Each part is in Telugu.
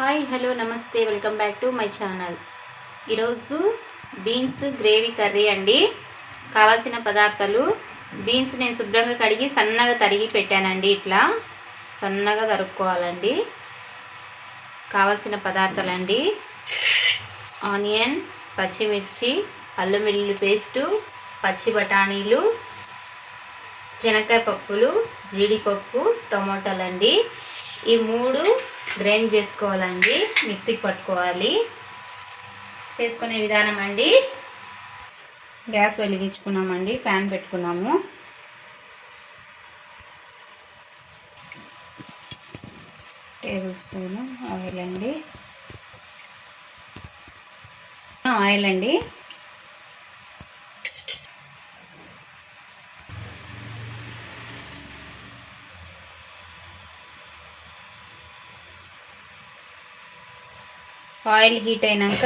Hi hello namaste welcome back to my channel ఈరోజు బీన్స్ గ్రేవీ కర్రీ అండి. కావాల్సిన పదార్థాలు బీన్స్ నేను శుభ్రంగా కడిగి సన్నగా తరిగి పెట్టానండి ఇట్లా. సన్నగా తరుక్కోవాలండి. కావాల్సిన పదార్థాలండి. ఆనియన్ పచ్చిమిర్చి అల్లం వెల్లుల్లి పేస్టు పచ్చి బఠానీలు శనక్కాయ పప్పులు జీడిపప్పు టమోటాలు అండి ఈ మూడు గ్రైండ్ చేసుకోవాలండి మిక్సీకి పట్టుకోవాలి. చేసుకునే విధానం అండి. గ్యాస్ వెలిగించుకున్నామండి ప్యాన్ పెట్టుకున్నాము. టేబుల్ స్పూన్ ఆయిల్ అండి. ఆయిల్ అండి. ఆయిల్ హీట్ అయినాక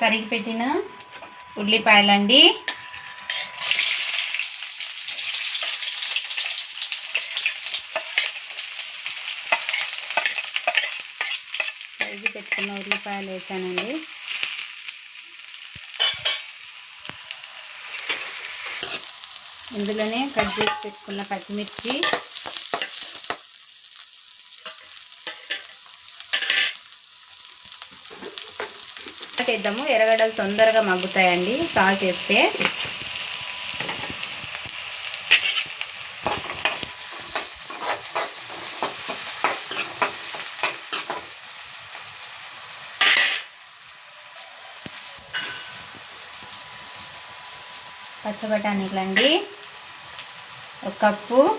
కరిగి పెట్టిన ఉల్లిపాయలండి. కరిగి పెట్టుకున్న ఉల్లిపాయలు వేసానండి. ఇందులోనే కట్ చేసి పెట్టుకున్న పచ్చిమిర్చి వేద్దాము ఎర్రగడ్డలు తొందరగా మగ్గుతాయండి. సాల్ట్ వేస్తే. పచ్చబటానీలండి ఒక కప్పు.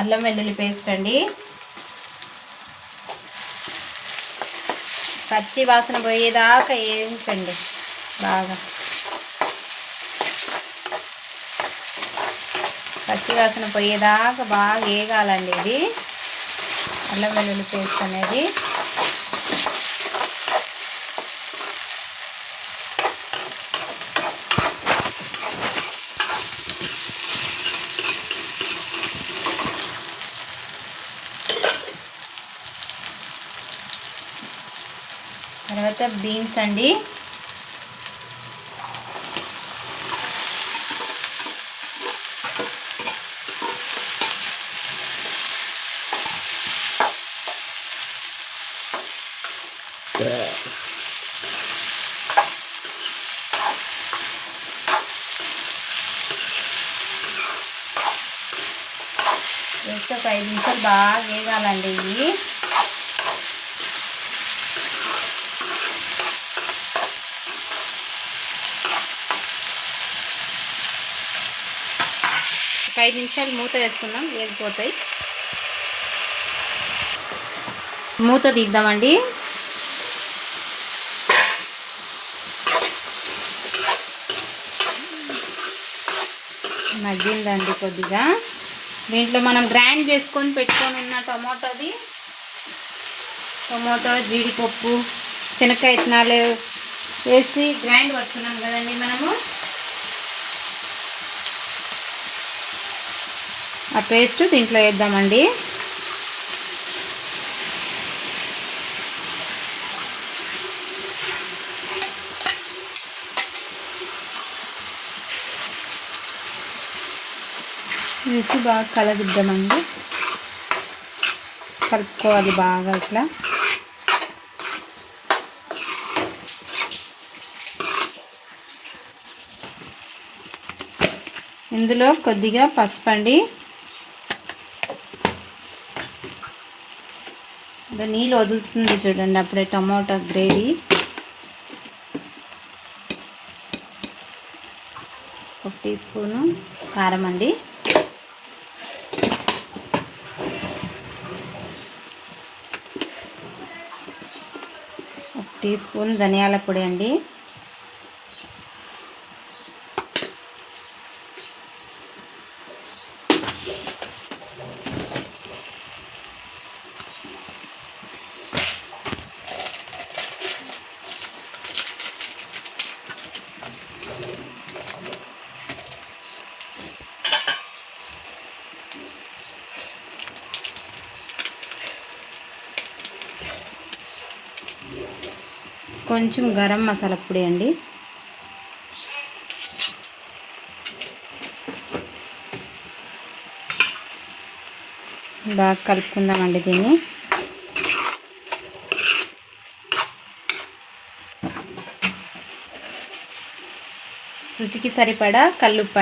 అల్లం వెల్లుల్లి పేస్ట్ అండి. పచ్చి వాసన పోయేదాకా వేయించండి బాగా. పచ్చి వాసన పోయేదాకా బాగా వేగాలండి ఇది. అల్లం వెల్లుల్లి పేస్ట్ అనేది. తర్వాత బీన్స్ అండి. వేస్తే ఒక ఐదు నిమిషాలు బాగా వేగాలండి ఇవి. ఐదు నిమిషాలు మూత వేసుకుందాం వేగిపోతాయి మూత తీద్దామండి. మగ్గిందండి కొద్దిగా. దీంట్లో మనం గ్రైండ్ చేసుకొని పెట్టుకొని ఉన్న టమోటాది టమాటో జీడిపప్పు శనక్కాయ ఇత్తనాలు వేసి గ్రైండ్ పట్టుకున్నాం కదండి మనము. ఆ పేస్ట్ దీంట్లో వేద్దామండి. వేసి బాగా కలగిద్దామండి. కలుపుకోవాలి బాగా ఇట్లా. ఇందులో కొద్దిగా పసుపు అండి నీళ్ళు వదులుతుంది చూడండి అప్పుడే టమాటా గ్రేవీ. ఒక టీ స్పూను కారం అండి. ఒక టీ స్పూన్ ధనియాల పొడి అండి. కొంచెం గరం మసాలా పొడి అండి. బాగా కలుపుకుందామండి దీన్ని. రుచికి సరిపడా కల్లుప్పు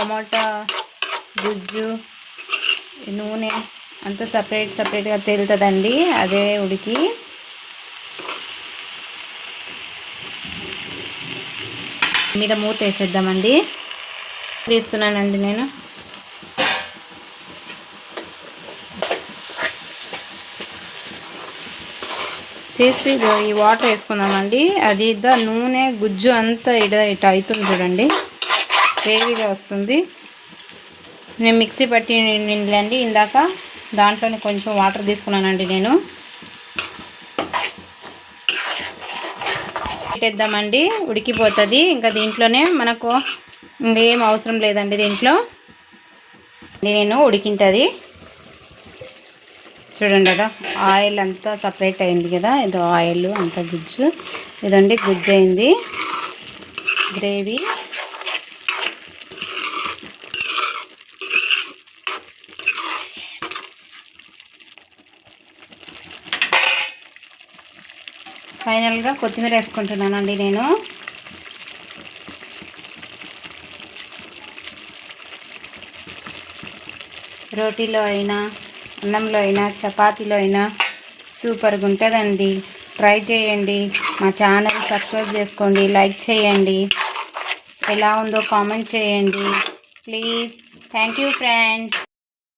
టమాటా గుజ్జు నూనె అంతా సపరేట్ సపరేట్గా తేలుతుందండి. అదే ఉడికి. మీద మూత వేసేద్దామండి. వేస్తున్నానండి నేను. తీసి ఈ వాటర్ వేసుకుందామండి. అది ఇద్దా నూనె గుజ్జు అంతా ఇడ ఇట అవుతుంది చూడండి. గ్రేవీగా వస్తుంది. నేను మిక్సీ పట్టి నిండి ఇందాక దాంట్లోనే కొంచెం వాటర్ తీసుకున్నానండి నేను. పెట్టేద్దామండి ఉడికిపోతుంది. ఇంకా దీంట్లోనే మనకు ఇంకేం అవసరం లేదండి దీంట్లో. నేను ఉడికింటుంది. చూడండి కదా ఆయిల్ అంతా సపరేట్ అయింది కదా. ఏదో ఆయిల్ అంతా గుజ్జు. ఇదండి గుజ్జు అయింది గ్రేవీ. ఫైనల్గా కొత్తిమీర వేసుకుంటున్నానండి నేను. రోటీలో అయినా అన్నంలో అయినా చపాతీలో అయినా సూపర్గా ఉంటుందండి. ట్రై చేయండి. మా ఛానల్ సబ్స్క్రైబ్ చేసుకోండి. లైక్ చేయండి. ఎలా ఉందో కామెంట్ చేయండి. ప్లీజ్. Thank you friends.